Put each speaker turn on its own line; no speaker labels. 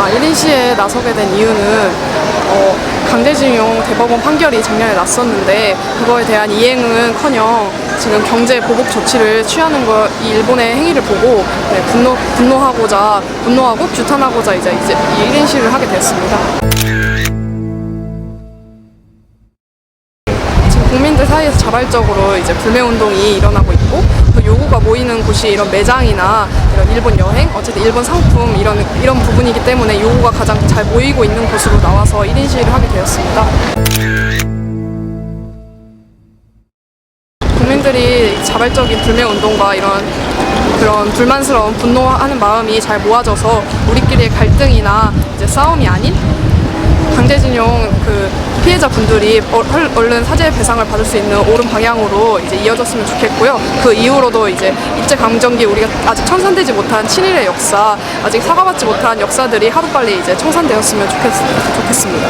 아, 1인 시에 나서게 된 이유는 어, 강제징용 대법원 판결이 작년에 났었는데 그거에 대한 이행은커녕 지금 경제 보복 조치를 취하는 거 이 일본의 행위를 보고 네, 분노 분노하고자 분노하고 규탄하고자 이제 이제 이 1인 시를 하게 됐습니다. 국민들 사이에서 자발적으로 이제 불매 운동이 일어나고 있고 그 요구가 모이는 곳이 이런 매장이나 이런 일본 여행, 어쨌든 일본 상품 이런 이런 부분이기 때문에 요구가 가장 잘 모이고 있는 곳으로 나와서 1인 시위를 하게 되었습니다. 국민들이 자발적인 불매 운동과 이런 그런 불만스러운 분노하는 마음이 잘 모아져서 우리끼리의 갈등이나 이제 싸움이 아닌 강제징용 그 피해자 분들이 어, 얼- 얼른 사죄 배상을 받을 수 있는 옳은 방향으로 이제 이어졌으면 좋겠고요. 그 이후로도 이제 일제 강점기 우리가 아직 청산되지 못한 친일의 역사, 아직 사과받지 못한 역사들이 하루빨리 이제 청산되었으면 좋겠, 좋겠습니다.